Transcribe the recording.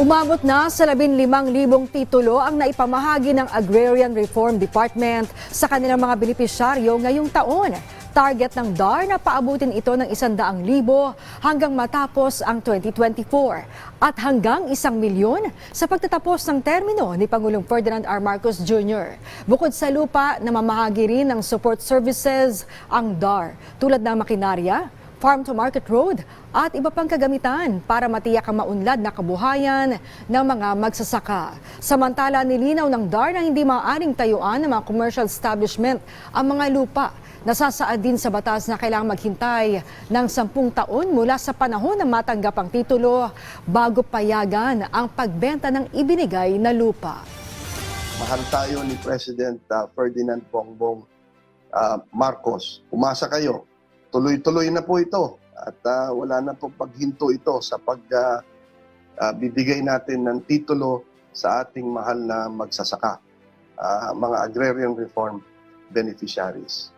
Umabot na sa 15,000 titulo ang naipamahagi ng Agrarian Reform Department sa kanilang mga benepisyaryo ngayong taon. Target ng DAR na paabutin ito ng 100,000 hanggang matapos ang 2024 at hanggang 1 milyon sa pagtatapos ng termino ni Pangulong Ferdinand R. Marcos Jr. Bukod sa lupa, namamahagi rin ng support services ang DAR tulad ng makinarya, farm to market road at iba pang kagamitan para matiyak ang maunlad na kabuhayan ng mga magsasaka. Samantala, nilinaw ng DAR na hindi maaaring tayuan ng mga commercial establishment ang mga lupa. Nasasaad din sa batas na kailangang maghintay ng sampung taon mula sa panahon na matanggap ang titulo bago payagan ang pagbenta ng ibinigay na lupa. mahal tayo ni President uh, Ferdinand Bongbong uh, Marcos. Umasa kayo. Tuloy-tuloy na po ito at uh, wala na po paghinto ito sa pag uh, uh, bibigay natin ng titulo sa ating mahal na magsasaka, uh, mga agrarian reform beneficiaries.